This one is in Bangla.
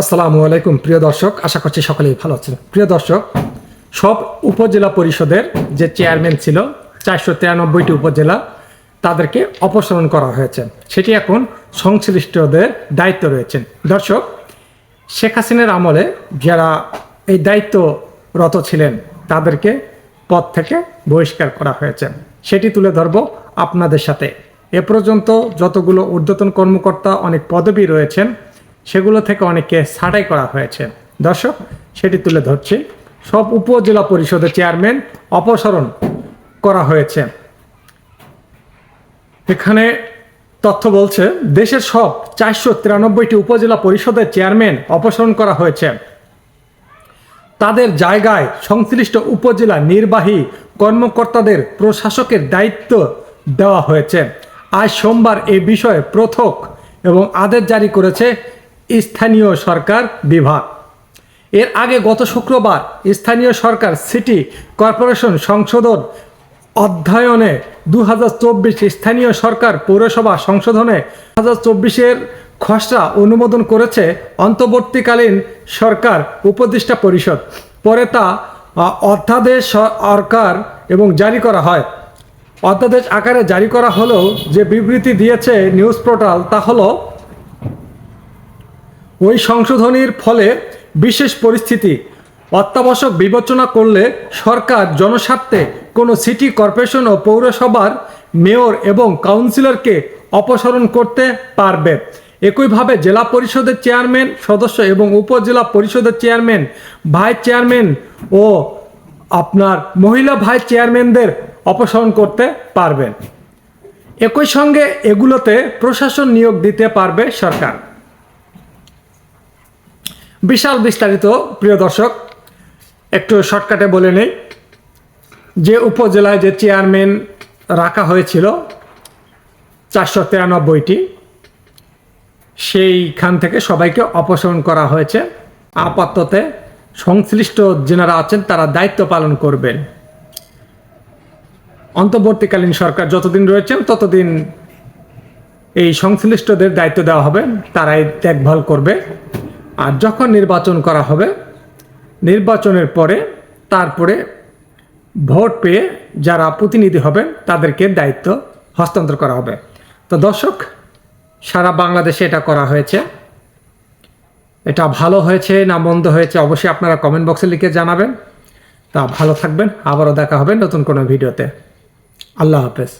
আসসালামু আলাইকুম, প্রিয় দর্শক। আশা করছি সকলেই ভালো আছেন। প্রিয় দর্শক, সব উপজেলা পরিষদের যে চেয়ারম্যান ছিল, চারশো তিরানব্বইটি উপজেলা, তাদেরকে অপসারণ করা হয়েছে। সেটি এখন সংশ্লিষ্টদের দায়িত্ব রয়েছেন দর্শক, শেখ হাসিনার আমলে যারা এই দায়িত্বরত ছিলেন, তাদেরকে পদ থেকে বহিষ্কার করা হয়েছে। সেটি তুলে ধরব আপনাদের সাথে। এ পর্যন্ত যতগুলো ঊর্ধ্বতন কর্মকর্তা, অনেক পদবি রয়েছেন সেগুলো থেকে অনেককে ছাঁটাই করা হয়েছে। দর্শক, সেটি তুলে ধরছি। সব উপজেলা পরিষদের চেয়ারম্যান অপসারণ করা হয়েছে। এখানে তথ্য বলছে, দেশের সব চারশো তিরানব্বইটি উপজেলা পরিষদের চেয়ারম্যান অপসারণ করা হয়েছে। তাদের জায়গায় সংশ্লিষ্ট উপজেলা নির্বাহী কর্মকর্তাদের প্রশাসকের দায়িত্ব দেওয়া হয়েছে। আজ সোমবার এ বিষয়ে পৃথক এবং আদেশ জারি করেছে স্থানীয় সরকার বিভাগ। এর আগে গত শুক্রবার স্থানীয় সরকার সিটি কর্পোরেশন সংশোধন অধ্যয়নে দু হাজার চব্বিশ স্থানীয় সরকার পৌরসভা সংশোধনে দু হাজার চব্বিশের খসড়া অনুমোদন করেছে অন্তর্বর্তীকালীন সরকার উপদেষ্টা পরিষদ। পরে তা অধ্যাদেশ সরকার এবং জারি করা হয়। অধ্যাদেশ আকারে জারি করা হলেও যে বিবৃতি দিয়েছে নিউজ পোর্টাল তা হলো ওই সংশোধনীর ফলে বিশেষ পরিস্থিতি, অত্যাবশ্যক বিবেচনা করলে সরকার জনস্বার্থে কোনো সিটি কর্পোরেশন ও পৌরসভার মেয়র এবং কাউন্সিলরকে অপসারণ করতে পারবে। একইভাবে জেলা পরিষদের চেয়ারম্যান সদস্য এবং উপজেলা পরিষদের চেয়ারম্যান ভাইস চেয়ারম্যান ও আপনার মহিলা ভাইস চেয়ারম্যানদের অপসারণ করতে পারবেন। একই সঙ্গে এগুলোতে প্রশাসন নিয়োগ দিতে পারবে সরকার। বিশাল বিস্তারিত, প্রিয় দর্শক, একটু শর্টকাটে বলে নেই। যে উপজেলায় যে চেয়ারম্যান রাখা হয়েছিল, চারশো তিরানব্বইটি, সেইখান থেকে সবাইকে অপসারণ করা হয়েছে। আপাততে সংশ্লিষ্ট যেনারা আছেন, তারা দায়িত্ব পালন করবেন। অন্তর্বর্তীকালীন সরকার যতদিন রয়েছেন ততদিন এই সংশ্লিষ্টদের দায়িত্ব দেওয়া হবে, তারাই দেখভাল করবে। আর যখন নির্বাচন করা হবে, নির্বাচনের পরে তারপরে ভোট পেয়ে যারা প্রতিনিধি হবেন, তাদেরকে দায়িত্ব হস্তান্তর করা হবে। তো দর্শক, সারা বাংলাদেশে এটা করা হয়েছে। এটা ভালো হয়েছে না মন্দ হয়েছে অবশ্যই আপনারা কমেন্ট বক্সে লিখে জানাবেন। তা ভালো থাকবেন, আবারও দেখা হবে নতুন কোনো ভিডিওতে। আল্লাহ হাফেজ।